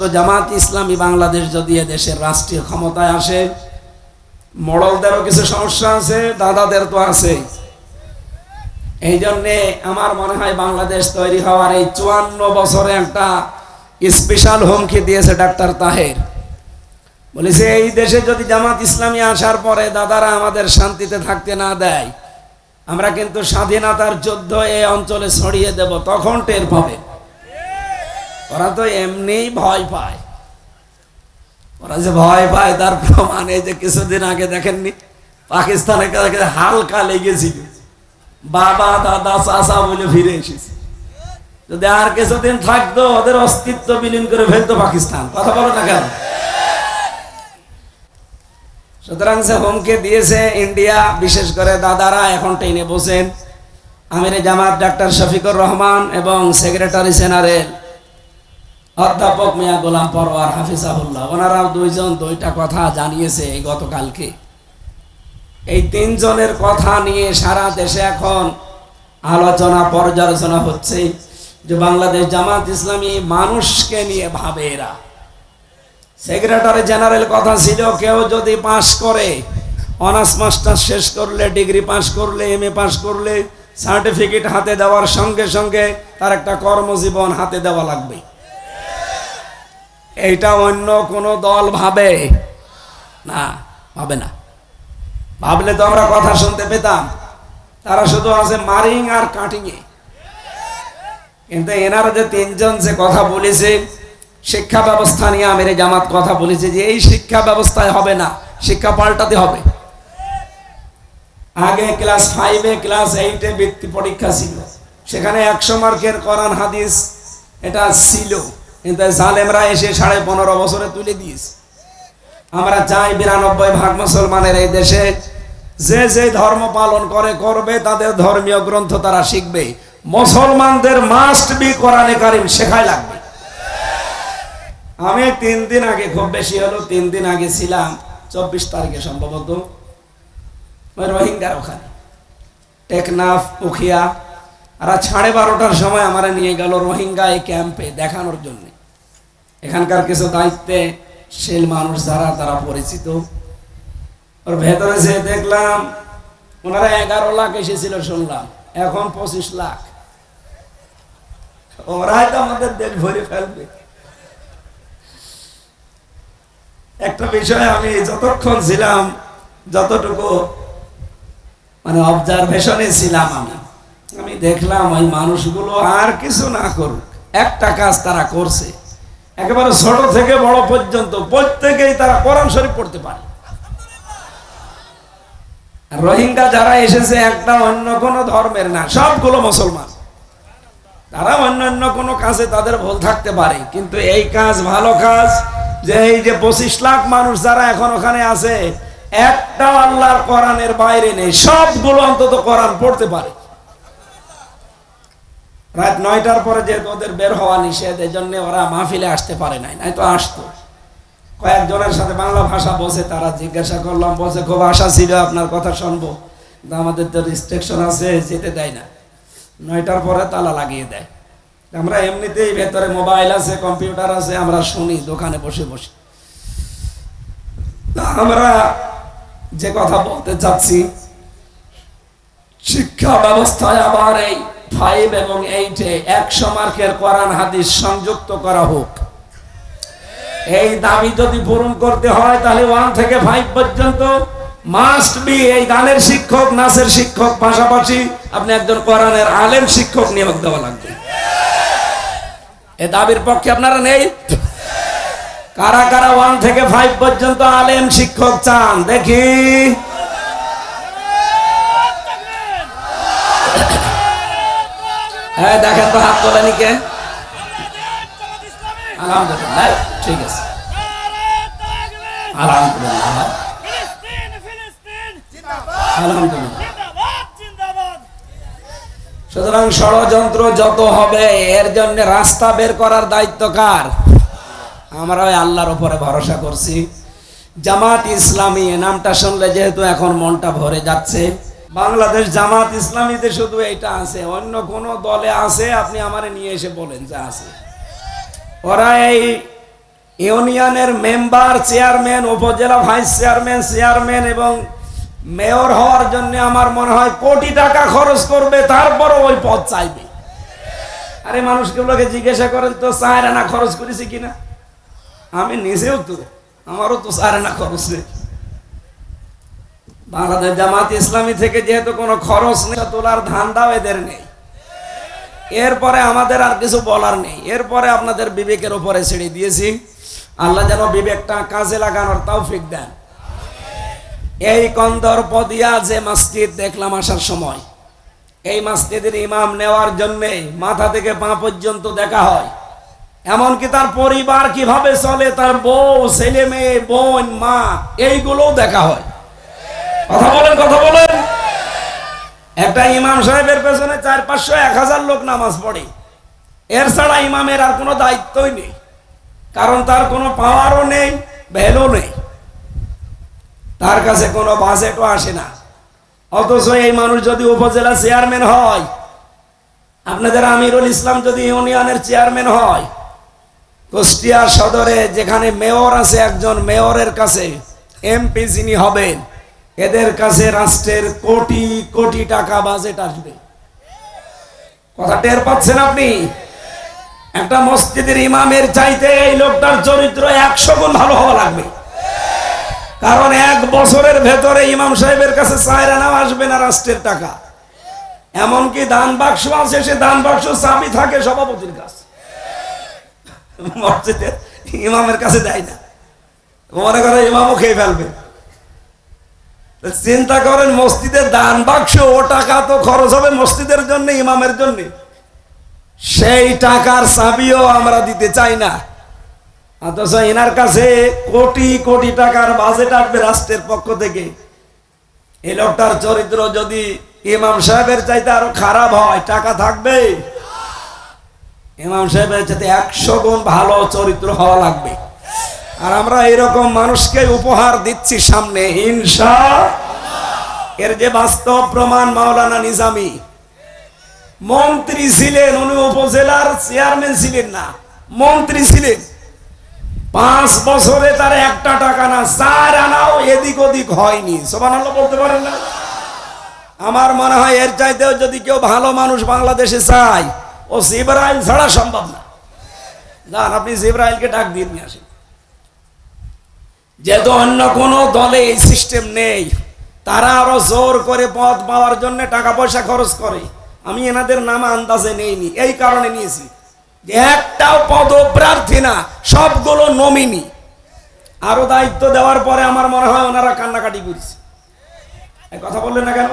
জামাত ইসলামী বাংলাদেশ যদি দেশের রাষ্ট্রীয় ক্ষমতায় আসে, মডলদেরও কিছু সমস্যা আছে, দাদাদের তো আছে। এই জন্যে আমার মনে হয় বাংলাদেশ তৈরি হওয়ার এই চুয়ান্ন বছরে একটা স্পেশাল হুমকি দিয়েছে ডাক্তার তাহের। বলেছে, এই দেশে যদি জামাত ইসলামী আসার পরে দাদারা আমাদের শান্তিতে থাকতে না দেয়, আমরা কিন্তু স্বাধীনতার যুদ্ধ এই অঞ্চলে ছড়িয়ে দেব, তখন টের পাবে। ওরা তো এমনিই ভয় পায়। ওরা যে ভয় পায়, তার প্রমাণ এই যে কিছুদিন আগে দেখেননি, পাকিস্তানে হালকা লেগেছিল। বাবা, দাদা, চাচা বলে ফিরে এসেছে। যদি আর কিছুদিন থাকতো, ওদের অস্তিত্ব বিলীন করে ফেলতো পাকিস্তান। কথা বলো না কেন? সুতরাং সে হুমকে দিয়েছে ইন্ডিয়া, বিশেষ করে দাদারা এখন টেনে বসেন। আমির জামাত ডাক্তার শফিকুর রহমান এবং সেক্রেটারি জেনারেল অধ্যাপক মিয়া গোলাম পরওয়ার হাফিজাহুল্লাহ। ওনারাও দুইজন দুইটা কথা জানিয়েছে এই গতকালকে। এই তিনজনের কথা নিয়ে সারা দেশে এখন আলোচনা, পর্যালোচনা হচ্ছে যে বাংলাদেশ জামাত ইসলামী মানুষকে নিয়ে ভাবে এরা। সেক্রেটারি জেনারেল কথা ছিল, কেউ যদি পাশ করে, অনার্স মাস্টার শেষ করলে, ডিগ্রি পাশ করলে, এম এ পাশ করলে, সার্টিফিকেট হাতে দেওয়ার সঙ্গে সঙ্গে তার একটা কর্মজীবন হাতে দেওয়া লাগবে। এইটা অন্য কোনো দল ভাবে। না ভাবে না। ভাবলে তো আমরা কথা শুনতে পেতাম। তারা শুধু আছে মারিং আর কাটিং এ কিন্তু এনারা যে তিনজন যে কথা বলেছে, শিক্ষা ব্যবস্থা নিয়ে আমির জামাত কথা বলেছে যে এই শিক্ষা ব্যবস্থায় হবে না, শিক্ষা পাল্টাতে হবে। আগে ক্লাস ফাইভে ক্লাস এইটে বৃত্তি পরীক্ষা ছিল। সেখানে একশো মার্কের কোরআন হাদিস এটা ছিল। কিন্তু জালেমরা এসে সাড়ে পনেরো বছরে তুলে দিয়েছে। আমরা চাই বিরানব্বই ভাগ মুসলমানের এই দেশে যে যে ধর্ম পালন করে, করবে, তাদের ধর্মীয় গ্রন্থ তারা শিখবে। মুসলমানদের মাস্ট বি কোরআনে কারিম শেখাই লাগবে। আমি তিন দিন আগে, খুব বেশি হলো, তিন দিন আগে ছিলাম, চব্বিশ তারিখে সম্ভবত রোহিঙ্গার ওখানে। টেকনাফ উখিয়া আর সাড়ে বারোটার সময় আমরা নিয়ে গেল রোহিঙ্গা এই ক্যাম্পে দেখানোর জন্য। এখানকার কিছু দায়িত্বে শিল মানুষ যারা, তারা পরিচিত। ওর ভেতরে যে দেখলাম, ওনারা এগারো লাখ এসেছিল শুনলাম, এখন পঁচিশ লাখ। ওরা হয়তো আমাদের দেশ ভরে ফেলবে। একটা বিষয় আমি যতক্ষণ ছিলাম, যতটুকু মানে অবজারভেশনে ছিলাম আমি আমি দেখলাম ওই মানুষগুলো আর কিছু না করুক, একটা কাজ তারা করছে। একেবারে ছোট থেকে বড় পর্যন্ত প্রত্যেকেই তারা কোরআন শরীফ পড়তে পারে। রোহিঙ্গা যারা এসেছে একটা অন্য কোনো ধর্মের না, সবগুলো মুসলমান। তারা অন্য অন্য কোনো কাজে তাদের ভুল থাকতে পারে, কিন্তু এই কাজ ভালো কাজ যে এই যে পঁচিশ লাখ মানুষ যারা এখন ওখানে আছে একটা আল্লাহর কোরআনের বাইরে নেই, সবগুলো অন্তত কোরআন পড়তে পারে। রাত নয়টার পরে যেহেতু ওদের বের হওয়া নিষেধ এই জন্য ওরা মাহফিলে আসতে পারে নাই। নাই তো আসতো। কয়েকজনের সাথে বাংলা ভাষা বসে তারা জিজ্ঞাসা করলাম, বলছে, খুব আশা ছিল আপনার কথা শুনব। আমাদের তো রিস্ট্রিকশন আছে, যেতে দেয় না। নয়টার পরে তালা লাগিয়ে দেয়। আমরা এমনিতেই ভেতরে মোবাইল আছে কম্পিউটার আছে, আমরা শুনি, দোকানে বসে বসে। আমরা যে কথা বলতে চাচ্ছি, শিক্ষা ব্যবস্থায় আবার এই ফাইভ এবং এইটে একশো মার্কের কোরআন হাদিস সংযুক্ত করা হোক। এই দাবি যদি পূরণ করতে হয়, তাহলে ওয়ান থেকে ফাইভ পর্যন্ত মাস্ট বি এই গানের শিক্ষক নাচের শিক্ষক, পাশাপাশি আপনি একজন কোরআনের আলেম শিক্ষক নিয়োগ দেওয়া লাগবে। এ দাবির পক্ষে আপনারা নেই? কারা কারা ওয়ান থেকে ফাইভ পর্যন্ত আলেম শিক্ষক চান? দেখি। হ্যাঁ দেখেন তো হাত তোলেনি কে আলহামদুলিল্লাহ সুতরাং ষড়যন্ত্র যত হবে, এর জন্য রাস্তা বের করার দায়িত্ব কার? আমরা ওই আল্লাহর উপরে ভরসা করছি। জামাত ইসলামী নামটা শুনলে যেহেতু এখন মনটা ভরে যাচ্ছে। বাংলাদেশ জামাত ইসলামীতে শুধু এটা আছে, অন্য কোন দলে আছে? আপনি আমারে নিয়ে এসে বলেন যে আছে। ওরা এই ইউনিয়নের মেম্বার, চেয়ারম্যান, উপজেলা ভাইস চেয়ারম্যান চেয়ারম্যান এবং মেয়র হওয়ার জন্য আমার মনে হয় কোটি টাকা খরচ করবে, তারপরও ওই পদ চাইবে। আরে মানুষগুলোকে জিজ্ঞাসা করেন তো চায় না খরচ করেছি কিনা? আমি নিজেও তো, আমারও তো চায় না খরচ নেই বাংলাদেশ জামাত ইসলামী থেকে যেহেতু কোনো খরচ নেই, তোলার ধান ধান্দাও এদের নেই। এরপরে আমাদের আর কিছু বলার নেই। এরপরে আপনাদের বিবেকের উপরে ছেড়ে দিয়েছি। আল্লাহ যেন বিবেকটা কাজে লাগানোর তাও ফিক দেন। এই কন্দর পদিয়া যে মসজিদ দেখলাম আসার সময়, এই মসজিদের ইমাম নেওয়ার জন্য মাথা থেকে পা পর্যন্ত দেখা হয়। এমনকি তার পরিবার কীভাবে চলে, তার বউ, ছেলে মেয়ে, বোন, মা, এইগুলোও দেখা হয়। কথা বলেন কথা বলেন। একটা ইমাম সাহেবের পেছনে চার, পাঁচশো, এক হাজার লোক নামাজ পড়ে। এর ছাড়া ইমামের আর কোনো দায়িত্বই নেই। কারণ তার কোনো পাওয়ারও নেই ভ্যালু নেই। তার কাছে কোনো বাজেটও আসে না। অথচ এই মানুষ যদি উপজেলা চেয়ারম্যান হয়, আপনাদের আমিরুল ইসলাম যদি ইউনিয়নের চেয়ারম্যান হয়, কুষ্টিয়া সদরে যেখানে মেয়র আছে, একজন মেয়রের কাছে এমপি যিনি হবেন এদের কাছে রাষ্ট্রের কোটি কোটি টাকা বাজেট আসবে। কথা টের পাচ্ছেন আপনি? একটা মসজিদের ইমামের চাইতে এই লোকটার চরিত্র একশো গুণ ভালো হওয়া লাগবে। কারণ এক বছরের ভেতরে ইমাম সাহেবের কাছে চায়রা আসবে না রাষ্ট্রের টাকা। এমনকি দান বাক্স আছে, সে দান বাক্স চাবি থাকে সভাপতির কাছে। মসজিদের ইমামের কাছে দেয় না। মনে করে ইমামও খেয়ে ফেলবে। চিন্তা করেন মসজিদের দান বাক্স, ও টাকা তো খরচ হবে মসজিদের জন্য, ইমামের জন্য। সেই টাকার চাবিও আমরা দিতে চাই না। অথচ এনার কাছে কোটি কোটি টাকার বাজেট আসবে রাষ্ট্রের পক্ষ থেকে। এই লোকটার চরিত্র যদি ইমাম সাহেবের চাইতে আরও খারাপ হয়, টাকা থাকবে? ইমাম সাহেবের চাইতে একশো গুণ ভালো চরিত্র হওয়া লাগবে। আর আমরা এরকম মানুষকে উপহার দিচ্ছি সামনে, হিংসা। এর যে বাস্তব প্রমাণ মাওলানা নিজামি। মন্ত্রী ছিলেন, উনি উপজেলার চেয়ারম্যান ছিলেন না, মন্ত্রী ছিলেন। পাঁচ বছরে তার একটা টাকা না, চার আনাও এদিক ওদিক হয়নি। সোমান বলতে পারেন না? আমার মনে হয় এর চাইতেও যদি কেউ ভালো মানুষ বাংলাদেশে চায়, ও জিব্রাইল ছাড়া সম্ভব না। যান, আপনি জিব্রাইলকে ডাক দিয়ে নিয়ে আসেন। যেহেতু অন্য কোনো দলে এই সিস্টেম নেই, তারা আরও জোর করে পদ পাওয়ার জন্য টাকা পয়সা খরচ করে। আমি এনাদের নাম আন্দাজে নেইনি, এই কারণে নিয়েছি। যে একটাও পদপ্রার্থী না, সবগুলো নমিনি। আরও দায়িত্ব দেওয়ার পরে আমার মনে হয় ওনারা কান্নাকাটি করেছে। কথা বললেন না কেন?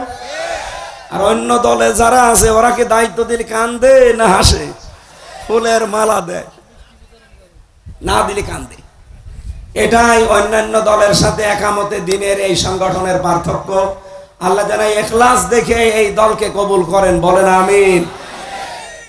আর অন্য দলে যারা আছে, ওরা কি দায়িত্ব দিলে কান্দে না হাসে? ফুলের মালা দেয়। না দিলে কান্দে। এটাই অন্যান্য দলের সাথে একামতে দিনের এই সংগঠনের পার্থক্য। আল্লাহ জানাই এখলাস দেখে এই দলকে কবুল করেন, বলেন আমিন।